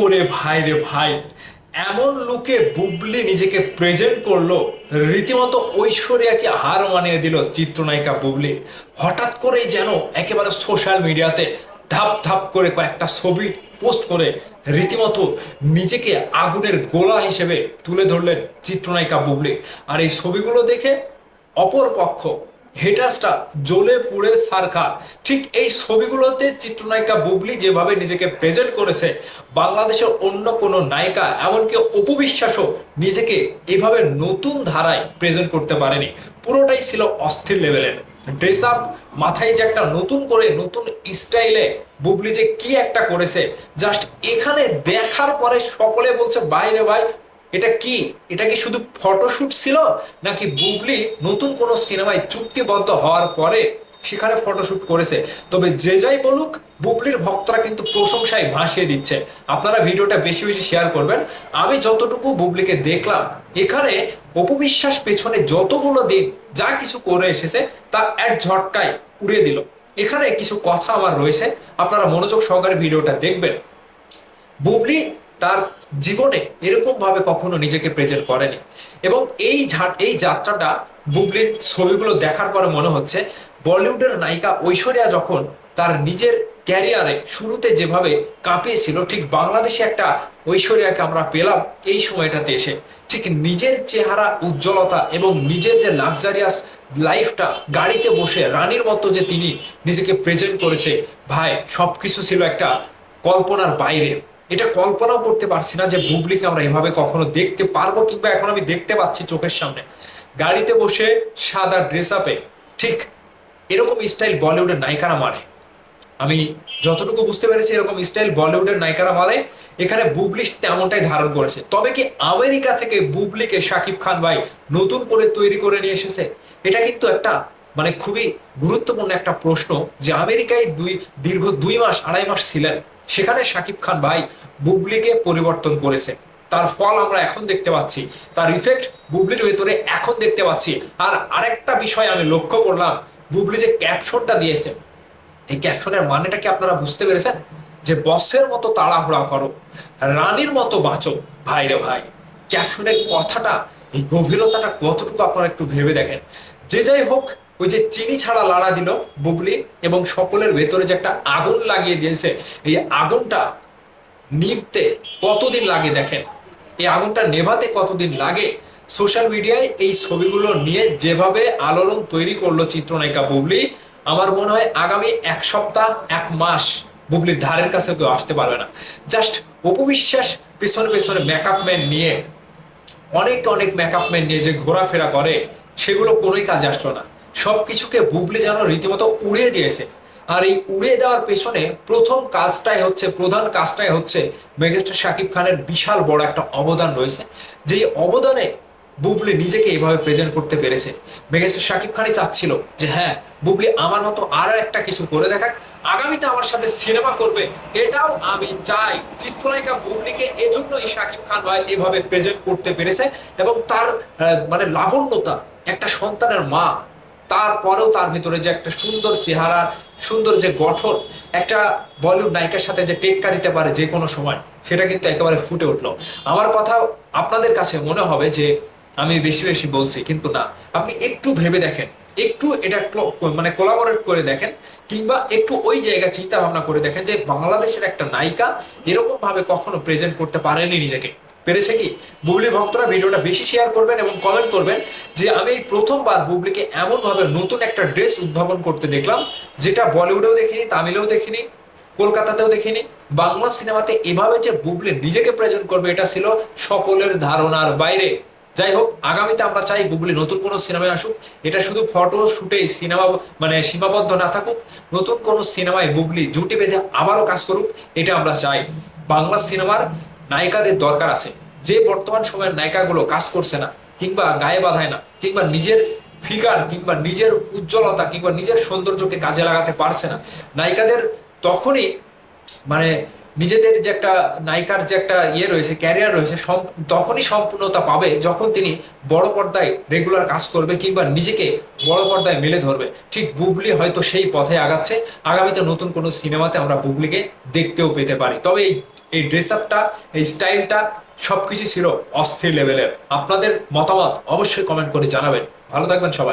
ওরে ভাই রে ভাই, এমন লুকে বুবলি নিজেকে প্রেজেন্ট করল, রীতিমতো ঐশ্বরিয়াকে হার মানিয়ে দিল চিত্রনায়িকা বুবলি। হঠাৎ করেই যেন একেবারে সোশ্যাল মিডিয়াতে ধাপ ধাপ করে কয়েকটা ছবি পোস্ট করে রীতিমতো নিজেকে আগুনের গোলা হিসেবে তুলে ধরলেন চিত্রনায়িকা বুবলি। আর এই ছবিগুলো দেখে অপর পক্ষ হেটার্সটা জ্বলে পুড়ে সারখা ঠিক এই ছবিগুলোতে চিত্রনায়িকা বুবলি যেভাবে নিজেকে প্রেজেন্ট করেছে, বাংলাদেশের অন্য কোনো নায়িকা, এমনকি অপবিশ্বাসও নিজেকে এভাবে নতুন ধারায় প্রেজেন্ট করতে পারেনি। পুরোটাই ছিল অস্থির লেভেলের ড্রেস আপ মাথায় যে একটা নতুন করে, নতুন স্টাইলে বুবলি যে কি একটা করেছে জাস্ট এখানে দেখার পরে সকলে বলছে বাইরে ভাই এটা কি? এটা কি শুধু ফটোশুট ছিল? নাকি বুবলি নতুন কোনো সিনেমায় চুক্তিবদ্ধ হওয়ার পরে সেখানে ফটোশুট করেছে? তবে যে যাই বলুক, বুবলির ভক্তরা কিন্তু প্রশংসায় ভাসিয়ে দিচ্ছে। আপনারা ভিডিওটা বেশি বেশি শেয়ার করবেন। আমি যতটুকু বুবলিকে দেখলাম, এখানে অপবিশ্বাস পেছনে যতগুলো দিন যা কিছু করে এসেছে, তা এক ঝটকায় উড়িয়ে দিল। এখানে কিছু কথা আমার রয়েছে, আপনারা মনোযোগ সহকারে ভিডিওটা দেখবেন। বুবলি তার জীবনে এরকম ভাবে কখনো নিজেকে প্রেজেন্ট করেনি। এবং এই ঝাট, এই যাত্রাটা বুবলির ছবিগুলো দেখার পরে মনে হচ্ছে, বলিউডের নায়িকা ঐশ্বরিয়া যখন তার নিজের ক্যারিয়ারে শুরুতে যেভাবে কাঁপিয়েছিল, ঠিক বাংলাদেশে একটা ঐশ্বরিয়াকে আমরা পেলাম এই সময়টাতে এসে, ঠিক নিজের চেহারা, উজ্জ্বলতা এবং নিজের যে লাক্সারিয়াস লাইফটা গাড়িতে বসে রানীর মতো যে তিনি নিজেকে প্রেজেন্ট করেছে, ভাই সবকিছু ছিল একটা কল্পনার বাইরে। এটা কল্পনাও করতে পারছি না যে বুবলিকে আমরা এভাবে কখনো দেখতে পারব কিংবা এখন আমি দেখতে পাচ্ছি চোখের সামনে। গাড়িতে বসে সাদা ড্রেস আপে ঠিক এরকম স্টাইল বলিউডের নায়িকারা মানে আমি যতটুকু বুঝতে পেরেছি এরকম স্টাইল বলিউডের নায়িকারা মানে এখানে বুবলি তেমনটাই ধারণ করেছে। তবে কি আমেরিকা থেকে বুবলিকে শাকিব খান ভাই নতুন করে তৈরি করে নিয়ে এসেছে? এটা কিন্তু একটা মানে খুবই গুরুত্বপূর্ণ একটা প্রশ্ন যে আমেরিকায় দুই, দীর্ঘ দুই মাস, আড়াই মাস ছিলেন। সেখানে শাকিব খান ভাই বুবলিকে পরিবর্তন করেছে। তার ফল আমরা এখন দেখতে পাচ্ছি। তার ইফেক্ট বুবলির ভেতরে এখন দেখতে পাচ্ছি। আর আরেকটা বিষয় আমি লক্ষ্য করলাম, বুবলি যে ক্যাপশনটা দিয়েছে, এই ক্যাপশনের মানেটা কি আপনারা বুঝতে পেরেছেন? যে বসের মতো তাড়াহুড়া করো, রানীর মতো বাঁচো। ভাই রে ভাই ক্যাপশনের কথাটা, এই গভীরতাটা কতটুকু আপনারা একটু ভেবে দেখেন। যে যাই হোক ওই যে চিনি ছাড়া লাড়া দিল বুবলি এবং সকলের ভেতরে যে একটা আগুন লাগিয়ে দিয়েছে, এই আগুনটা নিভতে কতদিন লাগে দেখেন? এই আগুনটা নেভাতে কতদিন লাগে? সোশ্যাল মিডিয়ায় এই ছবিগুলো নিয়ে যেভাবে আলোড়ন তৈরি করল চিত্রনায়িকা বুবলি, আমার মনে হয় আগামী এক সপ্তাহ, এক মাস বুবলির ধারের কাছে কেউ আসতে পারবে না। জাস্ট অপবিশ্বাস পেছনে পেছনে মেকআপ ম্যান নিয়ে, অনেক অনেক মেকআপ ম্যান নিয়ে যে ঘোরাফেরা করে, সেগুলো কোনোই কাজে আসলো না। সব কিছুকে বুবলি যেন রীতিমতো উড়িয়ে দিয়েছে। আর এই উড়িয়ে দেওয়ার পেছনে প্রথম কাজটাই হচ্ছে, প্রধান কাজটাই হচ্ছে মেগাস্টার শাকিব খানের বিশাল বড় একটা অবদান রয়েছে। যেই অবদানে বুবলি নিজেকে এইভাবে প্রেজেন্ট করতে পেরেছে। মেগাস্টার শাকিব খানই চাচ্ছিল যে হ্যাঁ বুবলি আমার মতো আরও একটা কিছু করে দেখাক। আগামীতে আমার সাথে সিনেমা করবে। এটাও আমি চাই। চিত্রনায়িকা বুবলিকে এজন্যই শাকিব খান ভাই এভাবে প্রেজেন্ট করতে পেরেছে এবং তার মানে লাবণ্যতা, একটা সন্তানের মা তারপরেও তার ভিতরে যে একটা সুন্দর চেহারা, সুন্দর যে গঠন, একটা বলিউড নায়িকার সাথে যে টেক্কা দিতে পারে যে কোনো সময়, সেটা কিন্তু একেবারে ফুটে উঠল। আমার কথা আপনাদের কাছে মনে হবে যে আমি বেশি বেশি বলছি, কিন্তু না। আপনি একটু ভেবে দেখেন, একটু এটা মানে কোলাবোরেট করে দেখেন, কিংবা একটু ওই জায়গা চিন্তা ভাবনা করে দেখেন যে বাংলাদেশের একটা নায়িকা এরকম ভাবে কখনো প্রেজেন্ট করতে পারেনি নিজেকে। পেরেছে কি? বুবলির ভক্তরা ভিডিওটা বেশি শেয়ার করবেন এবং কমেন্ট করবেন যে আমি এই প্রথমবার বুবলিকে এমনভাবে নতুন একটা ড্রেস উদ্ভাবন করতে দেখলাম, যেটা বলিউডেও দেখিনি, তামিলেও দেখিনি, কলকাতাতেও দেখিনি, বাংলা সিনেমাতে এভাবে যে বুবলি নিজেকে প্রেজেন্ট করবে, এটা ছিল সকলের ধারণার বাইরে। যাই হোক, আগামীতে আমরা চাই বুবলি নতুন কোনো সিনেমায় আসুক, এটা শুধু ফটো শুটে সিনেমা মানে সীমাবদ্ধ না থাকুক, নতুন কোনো সিনেমায় বুবলি জুটি বেঁধে আবারও কাজ করুক, এটা আমরা চাই। বাংলা সিনেমার নায়িকাদের দরকার আছে। যে বর্তমান সময়ের নায়িকাগুলো কাজ করছে না, কিংবা গায়ে বাঁধায় না, কিংবা নিজের ফিগার, কিংবা নিজের উজ্জ্বলতা, কিংবা নিজের সৌন্দর্যকে কাজে লাগাতে পারছে না, নায়িকাদের তখনই মানে নিজেদের যে একটা নায়িকার যে একটা ইয়ে রয়েছে ক্যারিয়ার রয়েছে তখনই সম্পূর্ণতা পাবে যখন তিনি বড় পর্দায় রেগুলার কাজ করবে কিংবা নিজেকে বড় পর্দায় মেলে ধরবে। ঠিক বুবলি হয়তো সেই পথে আগাচ্ছে। আগামীতে নতুন কোনো সিনেমাতে আমরা বুবলিকে দেখতেও পেতে পারি। তবে এই এই ড্রেস আপটা এই স্টাইলটা সবকিছু ছিল অস্থির লেভেলের আপনাদের মতামত অবশ্যই কমেন্ট করে জানাবেন। ভালো থাকবেন সবাই।